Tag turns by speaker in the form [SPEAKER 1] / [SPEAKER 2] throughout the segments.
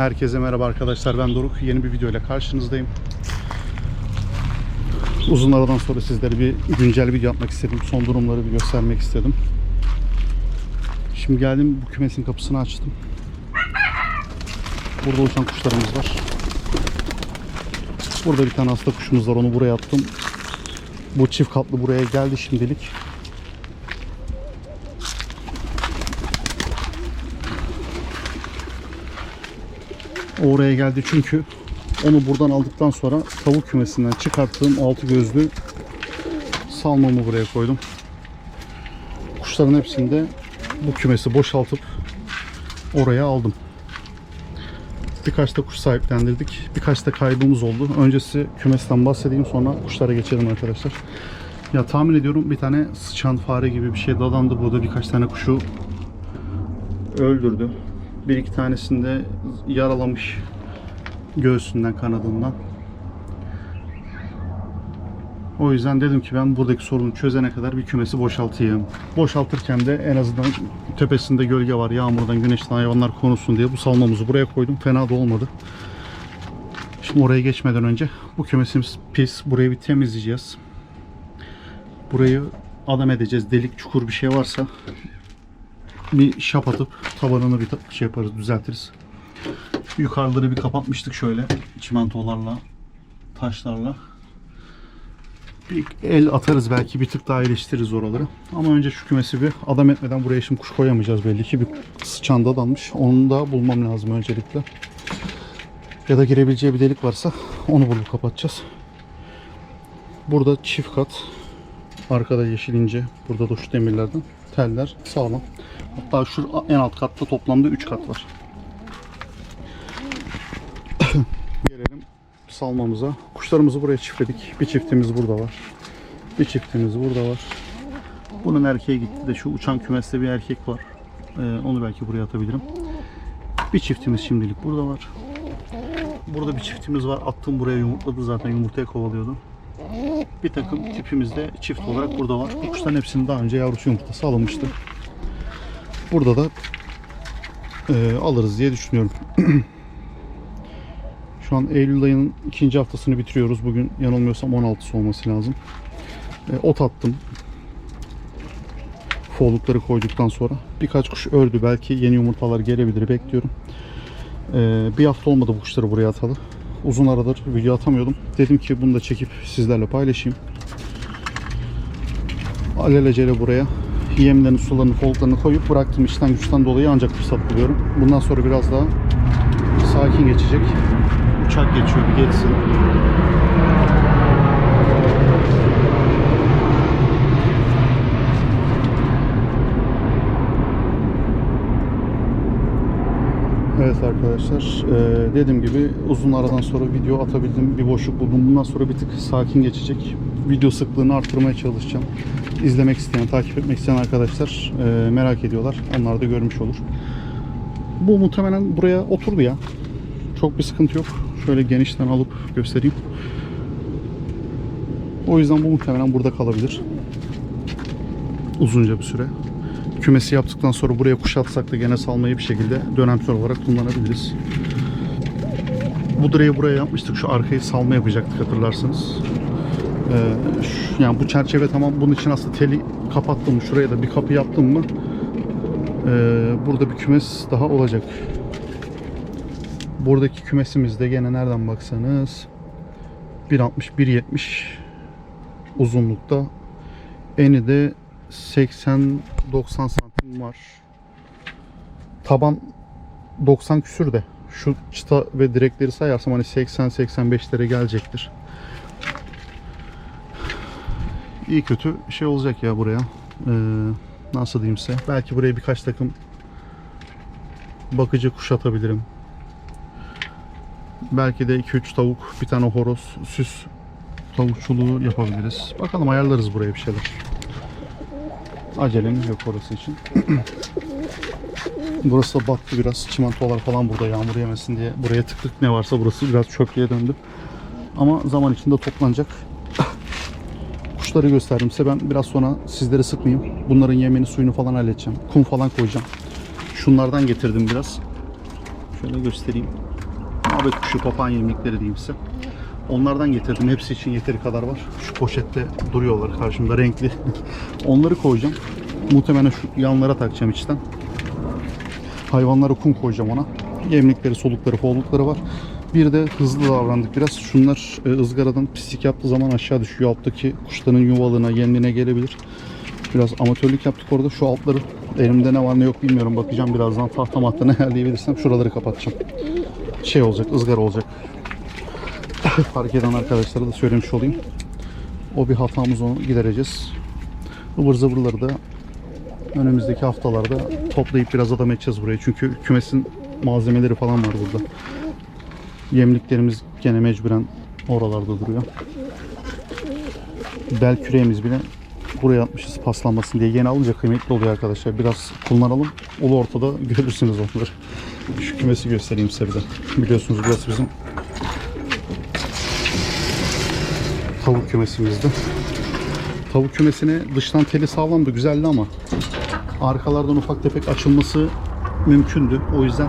[SPEAKER 1] Herkese merhaba arkadaşlar ben Doruk. Yeni bir video ile karşınızdayım. Uzun aradan sonra sizlere bir güncel video yapmak istedim. Son durumları bir göstermek istedim. Şimdi geldim bu kümesin kapısını açtım. Burada uçan kuşlarımız var. Burada bir tane hasta kuşumuz var onu buraya attım. Bu çift katlı buraya geldi şimdilik. Oraya geldi çünkü onu buradan aldıktan sonra tavuk kümesinden çıkarttığım altı gözlü salmamı buraya koydum. Kuşların hepsini de bu kümesi boşaltıp oraya aldım. Birkaç da kuş sahiplendirdik. Birkaç da kaybımız oldu. Öncesi kümesten bahsedeyim sonra kuşlara geçelim arkadaşlar. Ya tahmin ediyorum bir tane sıçan fare gibi bir şey dadandı burada birkaç tane kuşu öldürdü. Bir iki tanesini de yaralamış göğsünden kanadından. O yüzden dedim ki ben buradaki sorunu çözene kadar bir kümesi boşaltayım. Boşaltırken de en azından tepesinde gölge var. Yağmurdan, güneşten hayvanlar konusun diye bu salmamızı buraya koydum. Fena da olmadı. Şimdi oraya geçmeden önce bu kümesimiz pis. Burayı bir temizleyeceğiz. Burayı adam edeceğiz. Delik, çukur bir şey varsa bir şap atıp tabanını bir şey yaparız, düzeltiriz. Yukarıları bir kapatmıştık şöyle çimentolarla, taşlarla. Bir el atarız belki bir tık daha iyileştiririz oraları. Ama önce şu kümesi bir adam etmeden buraya şimdi kuş koyamayacağız belli ki. Bir sıçan dadanmış. Onu da bulmam lazım öncelikle. Ya da girebileceği bir delik varsa onu bulup kapatacağız. Burada çift kat. Arkada yeşil ince. Burada da şu demirlerden teller sağlam. Hatta şu en alt katta toplamda 3 kat var. Gelelim salmamıza. Kuşlarımızı buraya çiftledik. Bir çiftimiz burada var. Bir çiftimiz burada var. Bunun erkeği gitti de şu uçan kümeste bir erkek var. Ee, onu belki buraya atabilirim. Bir çiftimiz şimdilik burada var. Burada bir çiftimiz var. Attım buraya yumurtladı zaten yumurtaya kovalıyordu. Bir takım tipimiz de çift olarak burada var. Bu kuşların hepsinin daha önce yavrusu yumurtası alınmıştı. Burada da e, alırız diye düşünüyorum. Şu an Eylül ayının ikinci haftasını bitiriyoruz. Bugün yanılmıyorsam 16'sı olması lazım. E, ot attım. Foğlukları koyduktan sonra. Birkaç kuş ördü. Belki yeni yumurtalar gelebilir. Bekliyorum. E, bir hafta olmadı bu kuşları buraya atalı. Uzun aradır video atamıyordum. Dedim ki bunu da çekip sizlerle paylaşayım. Alelacele buraya yemlerini, sularını, foğluklarını koyup bıraktım işten güçten dolayı ancak fırsat buluyorum. Bundan sonra biraz daha sakin geçecek. Uçak geçiyor bir geçsin. Evet arkadaşlar eee, dediğim gibi uzun aradan sonra video atabildim bir boşluk buldum. Bundan sonra bir tık sakin geçecek video sıklığını arttırmaya çalışacağım. İzlemek isteyen takip etmek isteyen arkadaşlar eee, merak ediyorlar. Onlar da görmüş olur. Bu muhtemelen buraya oturdu ya. Çok bir sıkıntı yok. Şöyle genişten alıp göstereyim. O yüzden bu muhtemelen burada kalabilir. Uzunca bir süre kümesi yaptıktan sonra buraya kuşatsak da gene salmayı bir şekilde dönemsel olarak kullanabiliriz. Bu direği buraya yapmıştık. Şu arkayı salma yapacaktık hatırlarsınız. Ee, şu- yani bu çerçeve tamam. Bunun için aslında teli kapattım. Şuraya da bir kapı yaptım mı ee, burada bir kümes daha olacak. Buradaki kümesimizde gene nereden baksanız 1.60-1.70 uzunlukta. Eni de 80-90 santim var. Taban 90 küsür de. Şu çıta ve direkleri sayarsam hani 80-85'lere gelecektir. İyi kötü şey olacak ya buraya. Ee, nasıl diyeyim size. Belki buraya birkaç takım bakıcı kuş atabilirim. Belki de 2-3 tavuk, bir tane horoz, süs tavukçuluğu yapabiliriz. Bakalım ayarlarız buraya bir şeyler. Acelemiz yok orası için. burası da battı biraz. Çimentolar falan burada yağmur yemesin diye. Buraya tıklık ne varsa burası biraz çöplüğe döndü. Ama zaman içinde toplanacak. Kuşları gösterdim size. Ben biraz sonra sizleri sıkmayayım. Bunların yemini suyunu falan halledeceğim. Kum falan koyacağım. Şunlardan getirdim biraz. Şöyle göstereyim. muhabbet kuşu, papağan yemlikleri diyeyim size. Onlardan getirdim. Hepsi için yeteri kadar var. Şu poşette duruyorlar karşımda renkli. Onları koyacağım. Muhtemelen şu yanlara takacağım içten. Hayvanlara kum koyacağım ona. Yemlikleri, solukları, follukları var. Bir de hızlı davrandık biraz. Şunlar e, ızgaradan pislik yaptığı zaman aşağı düşüyor. Alttaki kuşların yuvalığına, yemliğine gelebilir. Biraz amatörlük yaptık orada. Şu altları elimde ne var ne yok bilmiyorum. Bakacağım birazdan tahta mahta ne ayarlayabilirsem şuraları kapatacağım. Şey olacak, ızgara olacak. Fark eden arkadaşlara da söylemiş olayım. O bir hatamız onu gidereceğiz. Ivır zıvırları da önümüzdeki haftalarda toplayıp biraz adam edeceğiz buraya. Çünkü kümesin malzemeleri falan var burada. Yemliklerimiz gene mecburen oralarda duruyor. Bel küreğimiz bile buraya atmışız paslanmasın diye. Yeni alınca kıymetli oluyor arkadaşlar. Biraz kullanalım. Ulu ortada görürsünüz onları. Şu kümesi göstereyim size bir de. Biliyorsunuz burası bizim tavuk kümesimizdi. Tavuk kümesine dıştan teli sağlamdı, güzeldi ama arkalardan ufak tefek açılması mümkündü. O yüzden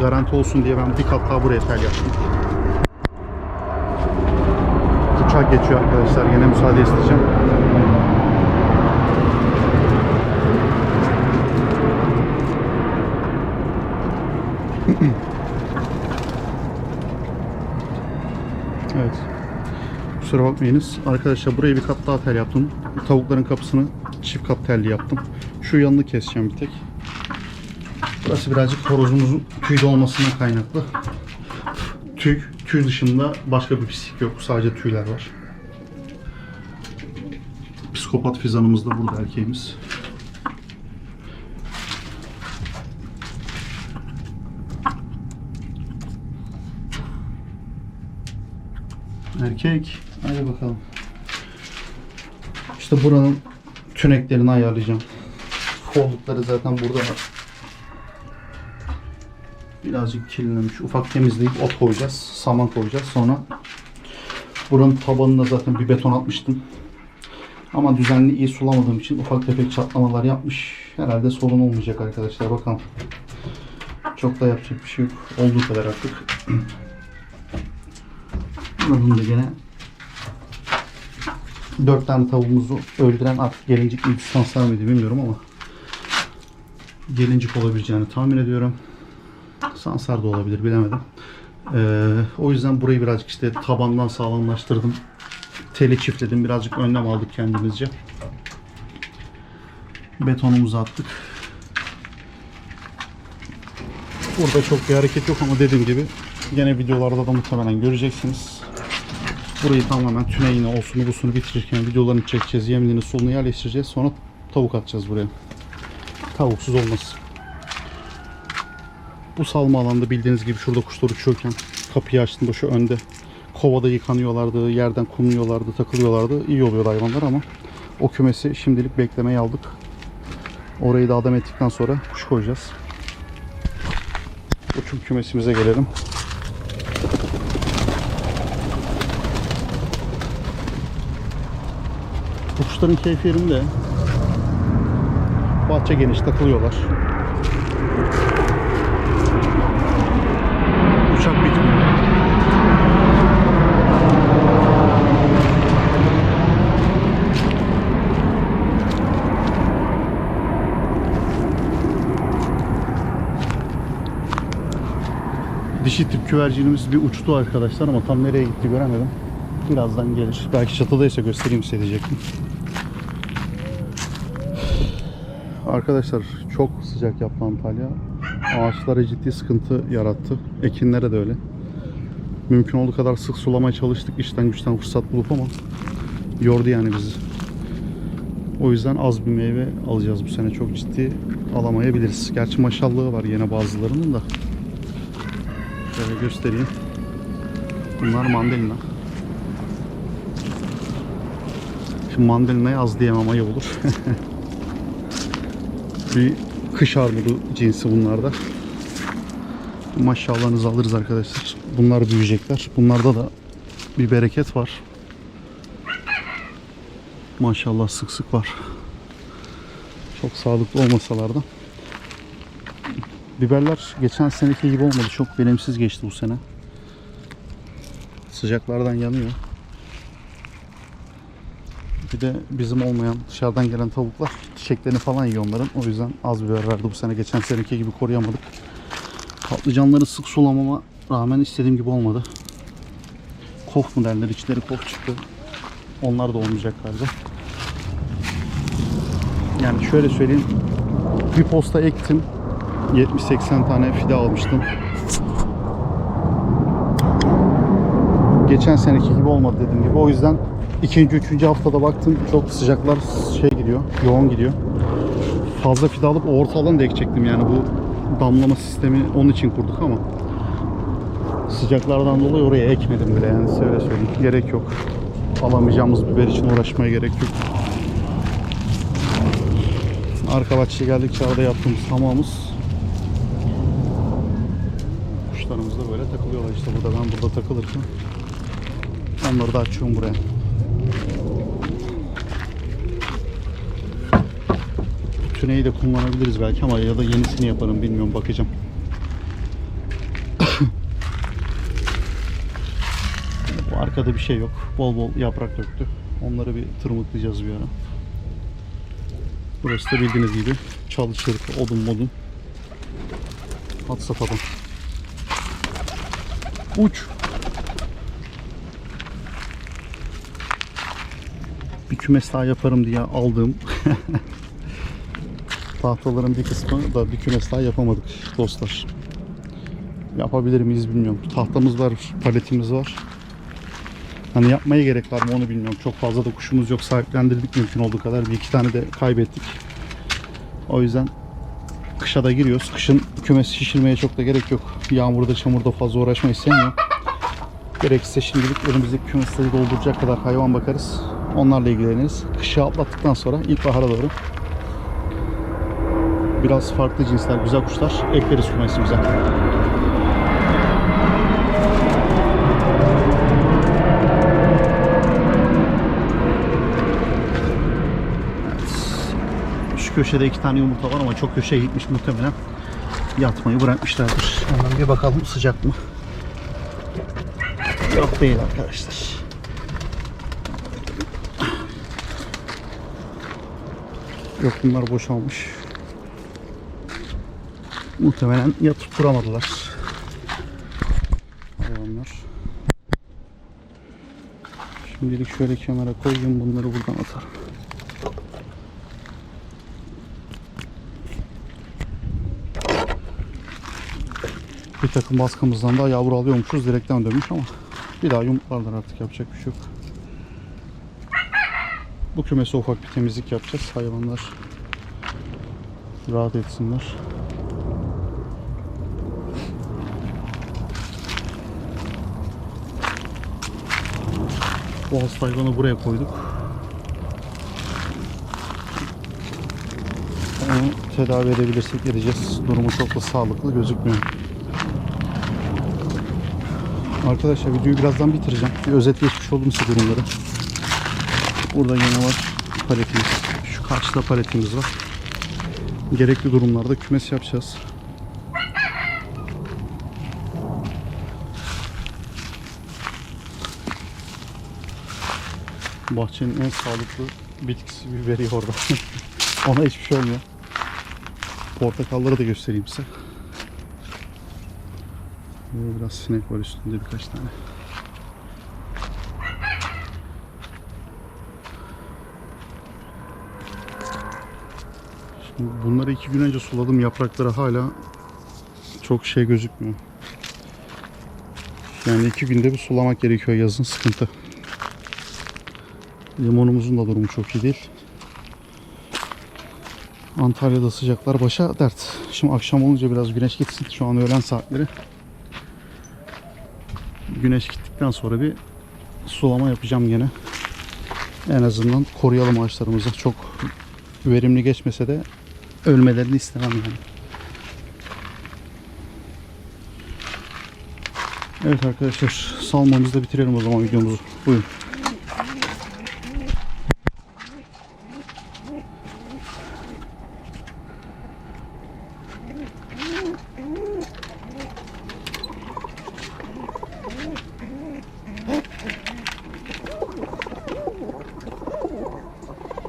[SPEAKER 1] garanti olsun diye ben bir kat daha buraya tel yaptım. Uçak geçiyor arkadaşlar. Yine müsaade isteyeceğim. Evet. Kusura bakmayınız. Arkadaşlar buraya bir kat daha tel yaptım. Tavukların kapısını çift kat telli yaptım. Şu yanını keseceğim bir tek. Burası birazcık horozumuzun tüyde olmasından kaynaklı. Tüy, tüy dışında başka bir pislik yok. Sadece tüyler var. Psikopat fizanımız da burada erkeğimiz. Erkek. Hadi bakalım. İşte buranın tüneklerini ayarlayacağım. Kollukları zaten burada var. Birazcık kirlenmiş. Ufak temizleyip ot koyacağız. Saman koyacağız. Sonra buranın tabanına zaten bir beton atmıştım. Ama düzenli iyi sulamadığım için ufak tefek çatlamalar yapmış. Herhalde sorun olmayacak arkadaşlar. Bakalım. Çok da yapacak bir şey yok. Olduğu kadar artık. Buranın da gene dört tane tavuğumuzu öldüren artık gelincik mi distanslar mıydı bilmiyorum ama gelincik olabileceğini tahmin ediyorum. Sansar da olabilir bilemedim. Ee, o yüzden burayı birazcık işte tabandan sağlamlaştırdım. Teli çiftledim. Birazcık önlem aldık kendimizce. Betonumuzu attık. Burada çok bir hareket yok ama dediğim gibi gene videolarda da muhtemelen göreceksiniz. Burayı tamamen tüneyini, olsunu, busunu bitirirken videolarını çekeceğiz. Yemliğini, solunu yerleştireceğiz. Sonra tavuk atacağız buraya. Tavuksuz olmaz. Bu salma alanda bildiğiniz gibi şurada kuşlar uçuyorken kapıyı açtığımda şu önde kovada yıkanıyorlardı, yerden kumluyorlardı, takılıyorlardı. İyi oluyor hayvanlar ama o kümesi şimdilik beklemeye aldık. Orayı da adam ettikten sonra kuş koyacağız. Uçum kümesimize gelelim. Kuşların keyfi yerinde. Bahçe geniş takılıyorlar. Uçak bitmiyor. Dişi tip güvercinimiz bir uçtu arkadaşlar ama tam nereye gitti göremedim. Birazdan gelir. Belki çatıdaysa göstereyim size diyecektim. Arkadaşlar çok sıcak yaptı Antalya. Ağaçlara ciddi sıkıntı yarattı. Ekinlere de öyle. Mümkün olduğu kadar sık sulamaya çalıştık. İşten güçten fırsat bulup ama yordu yani bizi. O yüzden az bir meyve alacağız bu sene. Çok ciddi alamayabiliriz. Gerçi maşallahı var yine bazılarının da. Şöyle göstereyim. Bunlar mandalina. Şimdi mandalinayı az diyemem ayıp olur. bir kış armudu cinsi bunlarda. Maşallahınızı alırız arkadaşlar. Bunlar büyüyecekler. Bunlarda da bir bereket var. Maşallah sık sık var. Çok sağlıklı olmasalar da. Biberler geçen seneki gibi olmadı. Çok verimsiz geçti bu sene. Sıcaklardan yanıyor. Bir de bizim olmayan dışarıdan gelen tavuklar çiçeklerini falan yiyor onların. O yüzden az biber verdi bu sene. Geçen seneki gibi koruyamadık. Patlıcanları sık sulamama rağmen istediğim gibi olmadı. Kof mu derler içleri kof çıktı. Onlar da olmayacak galiba. Yani şöyle söyleyeyim. Bir posta ektim. 70-80 tane fide almıştım. Geçen seneki gibi olmadı dediğim gibi. O yüzden ikinci, üçüncü haftada baktım çok sıcaklar şey gidiyor, yoğun gidiyor. Fazla fide alıp orta alan da ekecektim yani bu damlama sistemi onun için kurduk ama sıcaklardan dolayı oraya ekmedim bile yani size öyle söyleyeyim. Gerek yok. Alamayacağımız biber için uğraşmaya gerek yok. Arka bahçeye geldikçe arada yaptığımız hamamımız kuşlarımız da böyle takılıyorlar işte burada ben burada takılırken onları da açıyorum buraya. Tüneyi de kullanabiliriz belki ama ya da yenisini yaparım bilmiyorum bakacağım. Bu arkada bir şey yok. Bol bol yaprak döktü. Onları bir tırmıklayacağız bir ara. Burası da bildiğiniz gibi çalı çırpı, odun modun. Hat safhadan. Uç. Bir kümes daha yaparım diye aldığım tahtaların bir kısmı da bir kümes daha yapamadık dostlar. Yapabilir miyiz bilmiyorum. Tahtamız var, paletimiz var. Hani yapmaya gerek var mı onu bilmiyorum. Çok fazla da kuşumuz yok. Sahiplendirdik mümkün olduğu kadar. Bir iki tane de kaybettik. O yüzden kışa da giriyoruz. Kışın kümes şişirmeye çok da gerek yok. Yağmurda çamurda fazla uğraşmayı sevmiyor. Gerekirse şimdilik önümüzdeki kümesleri dolduracak kadar hayvan bakarız. Onlarla ilgileniriz. Kışı atlattıktan sonra ilkbahara doğru biraz farklı cinsler, güzel kuşlar ekleriz kümesimize. Şu köşede iki tane yumurta var ama çok köşeye gitmiş muhtemelen. Yatmayı bırakmışlardır. Hemen bir bakalım sıcak mı? Yok değil arkadaşlar. Yok bunlar boşalmış. Muhtemelen ya tutturamadılar. Hayvanlar. Şimdilik şöyle kenara koyayım bunları buradan atarım. Bir takım baskımızdan daha yavru alıyormuşuz. Direkten dönmüş ama bir daha yumurtlarlar artık yapacak bir şey yok. Bu kümese ufak bir temizlik yapacağız. Hayvanlar rahat etsinler. Hasta hayvanı buraya koyduk. Onu tedavi edebilirsek edeceğiz. Durumu çok da sağlıklı gözükmüyor. Arkadaşlar videoyu birazdan bitireceğim. Bir özet geçmiş oldum size durumları. Burada yine var paletimiz. Şu karşıda paletimiz var. Gerekli durumlarda kümes yapacağız. Bahçenin en sağlıklı bitkisi biberi orada. Ona hiçbir şey olmuyor. Portakalları da göstereyim size. Burada biraz sinek var üstünde birkaç tane. Şimdi bunları iki gün önce suladım. Yaprakları hala çok şey gözükmüyor. Yani iki günde bir sulamak gerekiyor yazın sıkıntı. Limonumuzun da durumu çok iyi değil. Antalya'da sıcaklar başa dert. Şimdi akşam olunca biraz güneş gitsin. Şu an öğlen saatleri. Güneş gittikten sonra bir sulama yapacağım gene. En azından koruyalım ağaçlarımızı. Çok verimli geçmese de ölmelerini istemem yani. Evet arkadaşlar salmamızı da bitirelim o zaman videomuzu. Buyurun.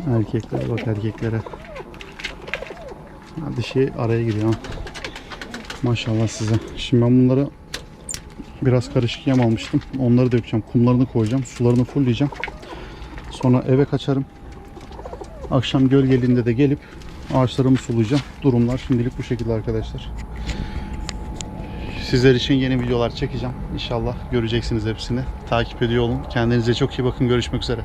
[SPEAKER 1] Erkeklere bak erkeklere. Ha, dişi araya giriyor. Maşallah size. Şimdi ben bunları biraz karışık yem almıştım. Onları dökeceğim. Kumlarını koyacağım. Sularını fullleyeceğim. Sonra eve kaçarım. Akşam gölgeliğinde de gelip ağaçlarımı sulayacağım. Durumlar şimdilik bu şekilde arkadaşlar. Sizler için yeni videolar çekeceğim. İnşallah göreceksiniz hepsini. Takip ediyor olun. Kendinize çok iyi bakın. Görüşmek üzere.